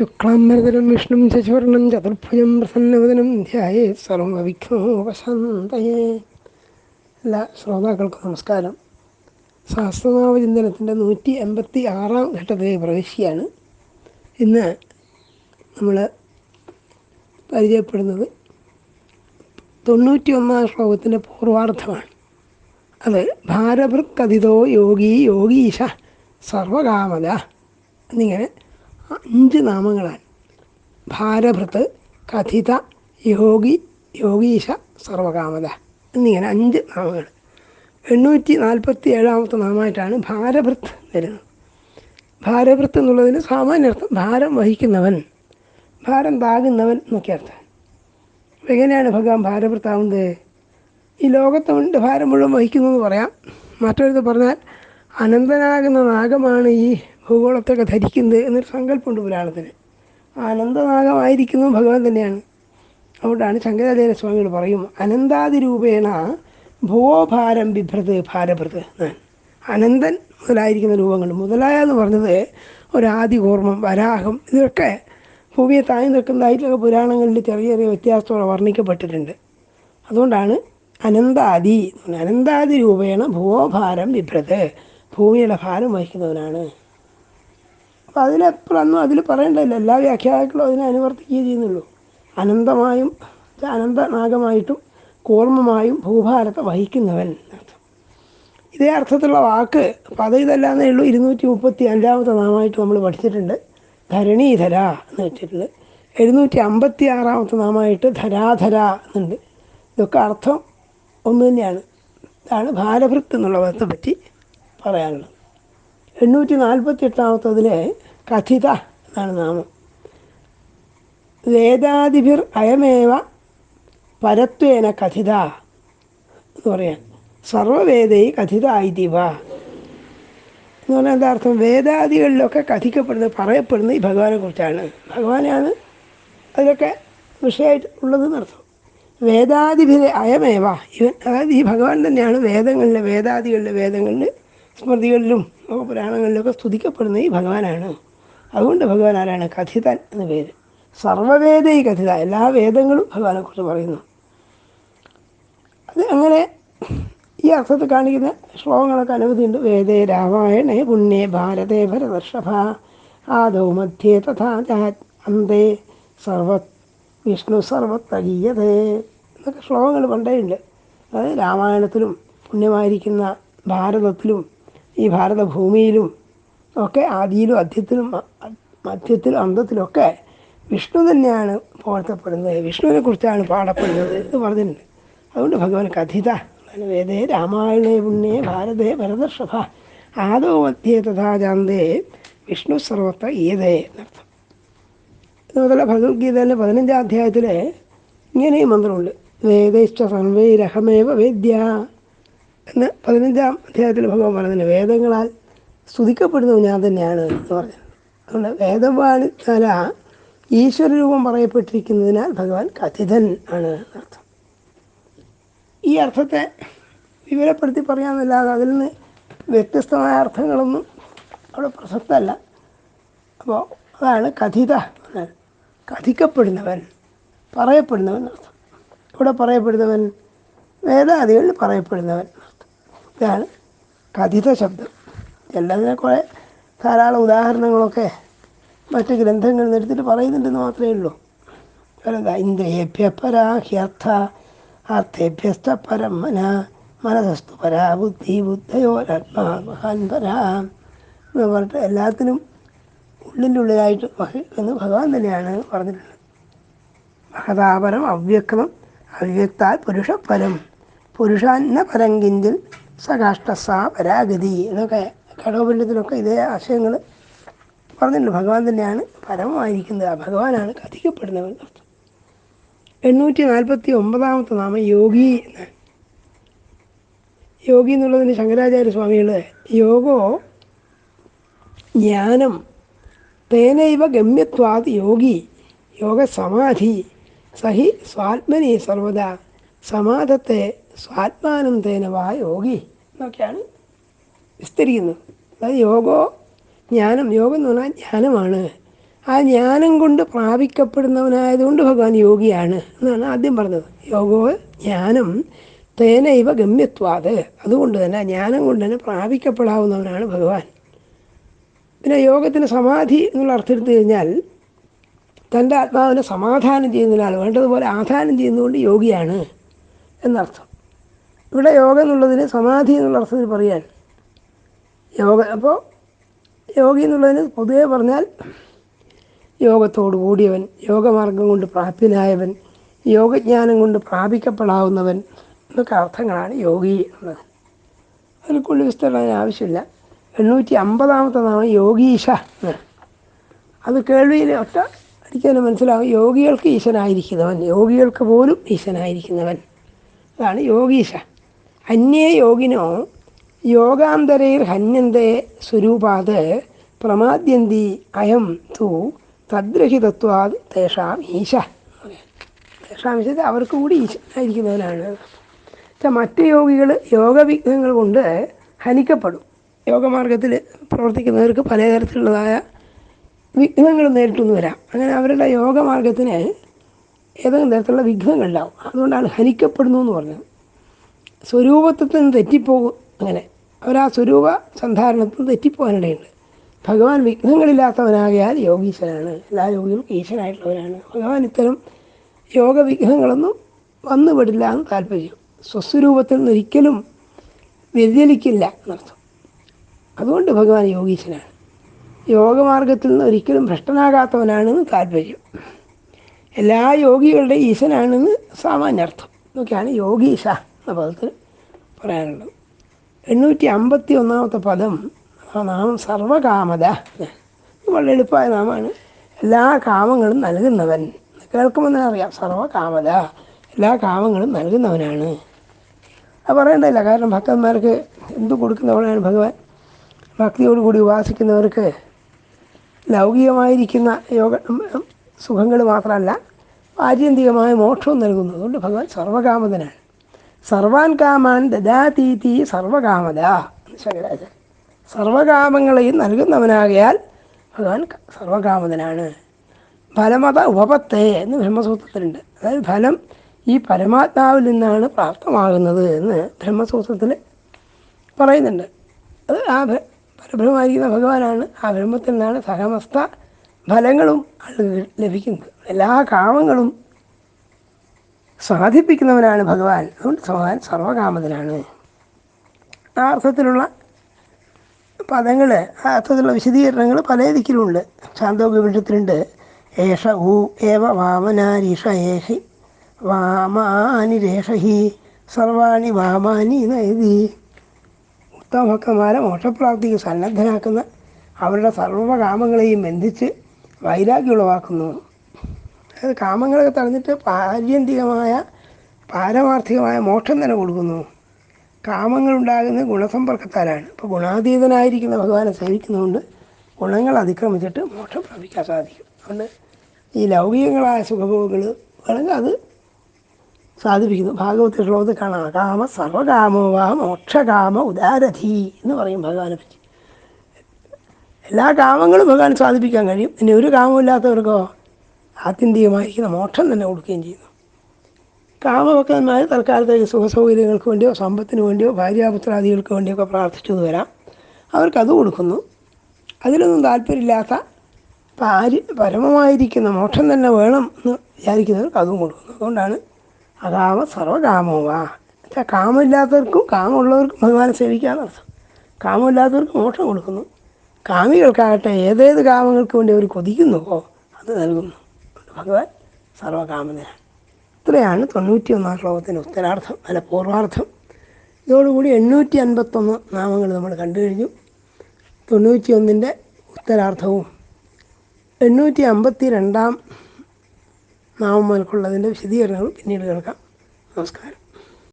ശുക്ലാംബരതരം വിഷ്ണും ശശിവർണം ചതുർഭുജം പ്രസന്നവദനം ധ്യായേ സർവവിഘ്നോപശാന്തയേ എല്ലാ ശ്രോതാക്കൾക്കും നമസ്കാരം. സഹസ്രനാമ ചിന്തനത്തിന്റെ നൂറ്റി എൺപത്തി ആറാം ഘട്ടത്തിലേക്ക് പ്രവേശിക്കുകയാണ് ഇന്ന് നമ്മൾ പരിചയപ്പെടുന്നത് തൊണ്ണൂറ്റി ഒന്നാം ശ്ലോകത്തിന്റെ പൂർവാർത്ഥമാണ് അത് ഭാരഭൃക്കഥിതോ യോഗി യോഗീശ സർവകാമത എന്നിങ്ങനെ അഞ്ച് നാമങ്ങളാണ് ഭാരഭൃത് കഥിത യോഗി യോഗീശ സർവകാമത എന്നിങ്ങനെ അഞ്ച് നാമങ്ങൾ. എണ്ണൂറ്റി നാൽപ്പത്തി ഏഴാമത്തെ നാമമായിട്ടാണ് ഭാരഭൃത്ത് വരുന്നത്. ഭാരഭൃത്ത് എന്നുള്ളതിന് സാമാന്യർത്ഥം ഭാരം വഹിക്കുന്നവൻ ഭാരം താകുന്നവൻ എന്നൊക്കെ അർത്ഥം. എങ്ങനെയാണ് ഭഗവാൻ ഭാരഭൃത്താവുന്നത് ഈ ലോകത്തവന്റെ ഭാരം മുഴുവൻ വഹിക്കുന്നു എന്ന് പറയാം. മറ്റൊരു പറഞ്ഞാൽ അനന്തനാകുന്ന നാഗമാണ് ഈ ഭൂഗോളത്തൊക്കെ ധരിക്കുന്നത് എന്നൊരു സങ്കല്പമുണ്ട് പുരാണത്തിന് ആനന്ദനാഗമായിരിക്കുന്നു ഭഗവാൻ തന്നെയാണ്. അതുകൊണ്ടാണ് ശങ്കരാചാര്യ സ്വാമികൾ പറയും അനന്താതിരൂപേണ ഭൂഭാരം ബിഭ്രത് ഭാരഭൃത് അനന്തൻ മുതലായിരിക്കുന്ന രൂപങ്ങൾ. മുതലായ എന്ന് പറഞ്ഞത് ഒരാദി കൂർമ്മം വരാഹം ഇതൊക്കെ ഭൂമിയെ താങ്ങി നിൽക്കുന്നതായിട്ടൊക്കെ പുരാണങ്ങളിൽ ചെറിയ ചെറിയ വ്യത്യാസത്തോടെ വർണിക്കപ്പെട്ടിട്ടുണ്ട്. അതുകൊണ്ടാണ് അനന്താദി അനന്താദി രൂപേണ ഭൂഭാരം ബിഭ്രത് ഭൂമിയുടെ ഭാരം വഹിക്കുന്നവനാണ്. അപ്പോൾ അതിലപ്പുറമൊന്നും അതിൽ പറയേണ്ടതില്ല എല്ലാ വ്യാഖ്യാതാക്കളും അതിനെ അനുവർത്തിക്കുകയേ ചെയ്യുന്നുള്ളൂ. അനന്തമായും അനന്തനാഗമായിട്ടും കൂർമ്മമായും ഭൂഭാരത്തെ വഹിക്കുന്നവൻ ഇതേ അർത്ഥത്തിലുള്ള വാക്ക് പദം ഇതല്ലാന്നേ ഉള്ളൂ. ഇരുന്നൂറ്റി മുപ്പത്തി അഞ്ചാമത്തെ നാമമായിട്ട് നമ്മൾ പഠിച്ചിട്ടുണ്ട്. ധരണീധര എന്ന് വെച്ചിട്ടുണ്ട്. എഴുന്നൂറ്റി അമ്പത്തി ആറാമത്തെ നാമമായിട്ട് ധരാധര എന്നുണ്ട്. ഇതൊക്കെ അർത്ഥം ഒന്ന് തന്നെയാണ്. ഇതാണ് ഭാരഭൃത്ത് എന്നുള്ള പദത്തെ പറ്റി പറയാനുള്ളത്. എണ്ണൂറ്റി നാൽപ്പത്തി എട്ടാമത്തതിലെ കഥിത എന്നാണ് നാമം. വേദാദിഭിർ അയമേവ പരത്വേന കഥിത എന്ന് പറയാൻ. സർവവേദൈ കഥിത ഐതിവ എന്ന് പറഞ്ഞാൽ എന്താ അർത്ഥം? വേദാദികളിലൊക്കെ കഥിക്കപ്പെടുന്നത് പറയപ്പെടുന്നത് ഈ ഭഗവാനെ കുറിച്ചാണ്. ഭഗവാനാണ് അതിലൊക്കെ വിഷയമായിട്ട് ഉള്ളതെന്ന് അർത്ഥം. വേദാദിഭിരെ അയമേവ. ഇവൻ അതായത് ഈ ഭഗവാൻ തന്നെയാണ് വേദങ്ങളിലെ വേദാദികളിലെ വേദങ്ങളിൽ സ്മൃതികളിലും പുരാണങ്ങളിലൊക്കെ സ്തുതിക്കപ്പെടുന്ന ഈ ഭഗവാനാണ്. അതുകൊണ്ട് ഭഗവാൻ ആരാണ് കഥിതൻ എന്ന പേര്. സർവവേദ ഈ കഥിത. എല്ലാ വേദങ്ങളും ഭഗവാനെക്കുറിച്ച് പറയുന്നു. അത് അങ്ങനെ ഈ അർത്ഥത്തിൽ കാണിക്കുന്ന ശ്ലോകങ്ങളൊക്കെ അനവധിയുണ്ട്. വേദേ രാമായണേ പുണ്യേ ഭാരതേ ഭരതർഷഭ. ആദോ മധ്യേ തഥാ അന്തേ സർവ വിഷ്ണു സർവത്തകീയതേ എന്നൊക്കെ ശ്ലോകങ്ങൾ പണ്ടേ ഉണ്ട്. അതായത് രാമായണത്തിലും പുണ്യമായിരിക്കുന്ന ഭാരതത്തിലും ഈ ഭാരതഭൂമിയിലും ഒക്കെ ആദിയിലും അധ്യത്തിലും മധ്യത്തിലും അന്തത്തിലൊക്കെ വിഷ്ണു തന്നെയാണ് പോർത്തപ്പെടുന്നത്. വിഷ്ണുവിനെ കുറിച്ചാണ് പാടപ്പെടുന്നത് എന്ന് പറഞ്ഞിട്ടുണ്ട്. അതുകൊണ്ട് ഭഗവാൻ കഥിത വേദേ രാമായണേ പുണ്യേ ഭാരതേ ഭരതർഷഭ ആദോ മധ്യേ തഥാ ജാന്തേ വിഷ്ണു സർവത്ര ഈതേ എന്നർത്ഥം അതുപോലെ ഭഗവത്ഗീതയിലെ പതിനഞ്ചാം അധ്യായത്തിൽ ഇങ്ങനെയും മന്ത്രമുണ്ട്. വേദൈശ്ച സർവൈരഹമേവ വേദ്യ. എന്ന് പതിനഞ്ചാം അധ്യായത്തിൽ ഭഗവാൻ പറഞ്ഞു വേദങ്ങളാൽ സ്തുതിക്കപ്പെടുന്നത് ഞാൻ തന്നെയാണ് എന്ന് പറഞ്ഞത് അതുകൊണ്ട് വേദവാണിത്താല ഈശ്വരരൂപം പറയപ്പെട്ടിരിക്കുന്നതിനാൽ ഭഗവാൻ കഥിതൻ ആണ് അർത്ഥം. ഈ അർത്ഥത്തെ വിവരപ്പെടുത്തി പറയാമെന്നല്ലാതെ അതിൽ നിന്ന് വ്യത്യസ്തമായ അർത്ഥങ്ങളൊന്നും അവിടെ പ്രസക്തമല്ല. അപ്പോൾ അതാണ് കഥിത കഥിക്കപ്പെടുന്നവൻ പറയപ്പെടുന്നവൻ അർത്ഥം. ഇവിടെ പറയപ്പെടുന്നവൻ വേദാദികളിൽ പറയപ്പെടുന്നവൻ ഇതാണ് കഥിത ശബ്ദം. എല്ലാത്തിനെ കുറേ ധാരാളം ഉദാഹരണങ്ങളൊക്കെ മറ്റ് ഗ്രന്ഥങ്ങളിൽ നിന്ന് പറയുന്നുണ്ടെന്ന് മാത്രമേ ഉള്ളൂ. അല്ലെന്താ ഇന്ദ്രിയേഭ്യ പരാ ഹ്യർത്ഥ അർത്ഥേഭ്യസ്ഥ പരം മന മനസ്സസ്തു പരാ ബുദ്ധി ബുദ്ധയോരാത്മാ മഹാൻ പരാ എന്ന് പറഞ്ഞിട്ട് എല്ലാത്തിനും ഉള്ളിന്റെ ഉള്ളിലായിട്ട് എന്ന് ഭഗവാൻ തന്നെയാണ് പറഞ്ഞിട്ടുള്ളത്. മഹതാപരം അവ്യക്തം അവ്യക്താൽ പുരുഷപരം പുരുഷാന്ന പരങ്കിഞ്ചിൽ സകാഷ്ടസ പരാഗതി എന്നൊക്കെ ഇതേ ആശയങ്ങൾ പറഞ്ഞിട്ടുണ്ട്. ഭഗവാൻ തന്നെയാണ് പരമമായിരിക്കുന്നത്. ആ ഭഗവാനാണ് കഥിക്കപ്പെടുന്നവൻ. എണ്ണൂറ്റി നാൽപ്പത്തി ഒമ്പതാമത്തെ നാമം യോഗി എന്നാണ്. യോഗി എന്നുള്ളതിന് ശങ്കരാചാര്യ സ്വാമികൾ യോഗോ ജ്ഞാനം തേനൈവ ഗമ്യത്വാത് യോഗി യോഗ സമാധി സഹി സ്വാത്മനി സർവദാ സമാധത്തെ സ്വാത്മാനം യോഗി. എന്നൊക്കെയാണ് വിസ്തരിക്കുന്നത് അതായത് യോഗോ ജ്ഞാനം. യോഗം എന്ന് പറഞ്ഞാൽ ജ്ഞാനമാണ് ആ ജ്ഞാനം കൊണ്ട് പ്രാപിക്കപ്പെടുന്നവനായതുകൊണ്ട് ഭഗവാൻ യോഗിയാണ് എന്നാണ് ആദ്യം പറഞ്ഞത്. യോഗോ ജ്ഞാനം തേനൈവ ഗമ്യത്വാത്. അതുകൊണ്ട് തന്നെ ജ്ഞാനം കൊണ്ട് തന്നെ പ്രാപിക്കപ്പെടാവുന്നവനാണ് ഭഗവാൻ. പിന്നെ യോഗത്തിന് സമാധി എന്നുള്ള അർത്ഥം എടുത്തു കഴിഞ്ഞാൽ തന്റെ ആത്മാവിനെ സമാധാനം ചെയ്യുന്നതിനാൽ വേണ്ടതുപോലെ ആധാനം ചെയ്യുന്നതുകൊണ്ട് യോഗിയാണ് എന്നർത്ഥം. ഇവിടെ യോഗ എന്നുള്ളതിന് സമാധി എന്നുള്ള അർത്ഥത്തിൽ പറയാൻ. യോഗ അപ്പോൾ യോഗി എന്നുള്ളതിന് പൊതുവേ പറഞ്ഞാൽ യോഗത്തോട് കൂടിയവൻ യോഗമാർഗം കൊണ്ട് പ്രാപ്തനായവൻ യോഗജ്ഞാനം കൊണ്ട് പ്രാപിക്കപ്പെടാവുന്നവൻ എന്നൊക്കെ അർത്ഥങ്ങളാണ് യോഗി എന്നുള്ളത്. അതിൽ കൂടുതൽ വിസ്തരണം ആവശ്യമില്ല. എണ്ണൂറ്റി അമ്പതാമത്തെ നാമം യോഗീശ അത് കേൾവിയിൽ ഒറ്റ അടിക്കാനും മനസ്സിലാവും. യോഗികൾക്ക് ഈശനായിരിക്കുന്നവൻ യോഗികൾക്ക് പോലും ഈശനായിരിക്കുന്നവൻ. അതാണ് യോഗീശ. അന്യേ യോഗിനോ യോഗാന്തരൈർ ഹന്യന്തേ സ്വരൂപാത് പ്രമാദ്യന്തി അയം തു തദ്രഹിതത്വാത് തേഷാം ഈശ. തേഷാം ഈശ അവർക്ക് കൂടി ഈശനായിരിക്കുന്നവനാണ് വെച്ചാൽ മറ്റ് യോഗികൾ യോഗവിഘ്നങ്ങൾ കൊണ്ട് ഹനിക്കപ്പെടും. യോഗമാർഗത്തിൽ പ്രവർത്തിക്കുന്നവർക്ക് പലതരത്തിലുള്ളതായ വിഘ്നങ്ങൾ നേരിട്ടൊന്നും വരാം. അങ്ങനെ അവരുടെ യോഗമാർഗത്തിന് ഏതെങ്കിലും തരത്തിലുള്ള വിഘ്നങ്ങളുണ്ടാവും അതുകൊണ്ടാണ് ഹനിക്കപ്പെടുന്നു എന്ന് പറഞ്ഞത്. സ്വരൂപത്തിൽ നിന്ന് തെറ്റിപ്പോകും അങ്ങനെ. അവർ ആ സ്വരൂപ സന്ധാരണത്തിൽ നിന്ന് തെറ്റിപ്പോകാനിടയുണ്ട്. ഭഗവാൻ വിഘ്നങ്ങളില്ലാത്തവനാകയാൽ യോഗീശ്വരാണ്. എല്ലാ യോഗികൾക്കും ഈശ്വരായിട്ടുള്ളവരാണ് ഭഗവാൻ ഇത്തരം യോഗ വിഘ്നങ്ങളൊന്നും വന്നുപെടില്ല എന്ന് താല്പര്യം. സ്വസ്വരൂപത്തിൽ നിന്ന് ഒരിക്കലും വ്യതിചലിക്കില്ല എന്നർത്ഥം. അതുകൊണ്ട് ഭഗവാൻ യോഗീശ്വരാണ്. യോഗമാർഗത്തിൽ നിന്ന് ഒരിക്കലും ഭ്രഷ്ടനാകാത്തവനാണെന്ന് താല്പര്യം. എല്ലാ യോഗികളുടെ ഈശനാണെന്ന് സാമാന്യർത്ഥം. ഇതൊക്കെയാണ് യോഗീശ. എന്ന പദത്തിൽ പറയാനുള്ളത് എണ്ണൂറ്റി അമ്പത്തി ഒന്നാമത്തെ പദം ആ നാമം സർവകാമത. വളരെ എളുപ്പമായ നാമമാണ്. എല്ലാ കാമങ്ങളും നൽകുന്നവൻ. കേൾക്കുമ്പോൾ തന്നെ അറിയാം സർവകാമത. എല്ലാ കാമങ്ങളും നൽകുന്നവനാണ്. അത് പറയണ്ടല്ല കാരണം ഭക്തന്മാർക്ക് എന്തു കൊടുക്കുന്നവനാണ് ഭഗവാൻ? ഭക്തിയോടുകൂടി ഉപാസിക്കുന്നവർക്ക് ലൗകികമായിരിക്കുന്ന യോഗ സുഖങ്ങൾ മാത്രമല്ല ആത്യന്തികമായ മോക്ഷവും നൽകുന്നു. അതുകൊണ്ട് ഭഗവാൻ സർവകാമതനാണ്. സർവാൻ കാമാൻ ദദാതീതി സർവകാമത ശങ്കരാചാര്യ സർവകാമങ്ങളെയും നൽകുന്നവനാകയാൽ ഭഗവാൻ സർവകാമതനാണ് ഫലമത ഉപപത്തെ എന്ന് ബ്രഹ്മസൂത്രത്തിലുണ്ട്. അതായത് ഫലം ഈ പരമാത്മാവിൽ നിന്നാണ് പ്രാപ്തമാകുന്നത് എന്ന് ബ്രഹ്മസൂത്രത്തിൽ പറയുന്നുണ്ട്. അത് ആ പരബ്രഹ്മായിരിക്കുന്ന ഭഗവാനാണ്. ആ ബ്രഹ്മത്തിൽ നിന്നാണ് സഹമസ്ത ഫലങ്ങളും ആളുകൾ ലഭിക്കുന്നത്. എല്ലാ കാമങ്ങളും സാധിപ്പിക്കുന്നവനാണ് ഭഗവാൻ. അതുകൊണ്ട് ഭഗവാൻ സർവകാമതനാണ്. ആ അർത്ഥത്തിലുള്ള പദങ്ങൾ ആ അർത്ഥത്തിലുള്ള വിശദീകരണങ്ങൾ പല ദിക്കിലുമുണ്ട് ശാന്തോപനിഷത്തിലുണ്ട് ഏഷ ഊ ഏവ വാമനാരീഷ ഏഷി വാമാനിരേഷഹി സർവാണി വാമാനി നൈതി ഉത്തമഭക്തന്മാരെ മോക്ഷപ്രാപ്തിക്ക് സന്നദ്ധനാക്കുന്ന അവരുടെ സർവകാമങ്ങളെയും ബന്ധിച്ച് വൈരാഗ്യം ഉളവാക്കുന്നു. അതായത് കാമങ്ങളൊക്കെ തടഞ്ഞിട്ട് പാര്യന്തികമായ പാരമാർത്ഥികമായ മോക്ഷം തന്നെ കൊടുക്കുന്നു. കാമങ്ങളുണ്ടാകുന്നത് ഗുണസമ്പർക്കത്താലാണ്. ഇപ്പോൾ ഗുണാതീതനായിരിക്കുന്ന ഭഗവാനെ സേവിക്കുന്നതുകൊണ്ട് ഗുണങ്ങൾ അതിക്രമിച്ചിട്ട് മോക്ഷം പ്രാപിക്കാൻ സാധിക്കും. അതുകൊണ്ട് ഈ ലൗകികങ്ങളായ സുഖഭോഗങ്ങൾ വേണമെങ്കിൽ അത് സാധിപ്പിക്കുന്നു. ഭാഗവത ശ്ലോകത്തിൽ കാണാം. കാമ സർവകാമോ വാ മോക്ഷകാമ ഉദാരഥി എന്ന് പറയും ഭഗവാനെ പറ്റി. എല്ലാ കാമങ്ങളും ഭഗവാൻ സാധിപ്പിക്കാൻ കഴിയും. ഇനി ഒരു കാമമില്ലാത്തവർക്കോ ആത്യന്തികമായിരിക്കുന്ന മോക്ഷം തന്നെ കൊടുക്കുകയും ചെയ്യുന്നു. കാമഭക്തന്മാർ തൽക്കാലത്തേക്ക് സുഖസൗകര്യങ്ങൾക്ക് വേണ്ടിയോ സമ്പത്തിന് വേണ്ടിയോ ഭാര്യാപുത്രാദികൾക്ക് വേണ്ടിയൊക്കെ പ്രാർത്ഥിച്ചത് വരാം. അവർക്കത് കൊടുക്കുന്നു. അതിലൊന്നും താല്പര്യമില്ലാത്ത പാരി പരമമായിരിക്കുന്ന മോക്ഷം തന്നെ വേണം എന്ന് വിചാരിക്കുന്നവർക്ക് അതും കൊടുക്കുന്നു. അതുകൊണ്ടാണ് അകാമ സർവകാമോവാ എന്നുവെച്ചാൽ കാമില്ലാത്തവർക്കും കാമുള്ളവർക്കും ഭഗവാനെ സേവിക്കാന്നർത്ഥം കാമില്ലാത്തവർക്കും മോക്ഷം കൊടുക്കുന്നു. കാമികൾക്കാകട്ടെ ഏതേത് കാമങ്ങൾക്ക് വേണ്ടി അവർ കൊതിക്കുന്നുവോ അത് നൽകുന്നു. ഭഗവാൻ സർവകാമനാണ് ഇത്രയാണ് തൊണ്ണൂറ്റി ഒന്നാം ശ്ലോകത്തിന്റെ ഉത്തരാർത്ഥം അല്ല പൂർവാർത്ഥം. ഇതോടുകൂടി എണ്ണൂറ്റി അൻപത്തൊന്ന് നാമങ്ങൾ നമ്മൾ കണ്ടു കഴിഞ്ഞു. തൊണ്ണൂറ്റി ഒന്നിന്റെ ഉത്തരാർത്ഥവും എണ്ണൂറ്റി അമ്പത്തി രണ്ടാം നാമം മുതൽക്കുള്ളതിന്റെ വിശദീകരണങ്ങളും പിന്നീട് കേൾക്കാം. നമസ്കാരം.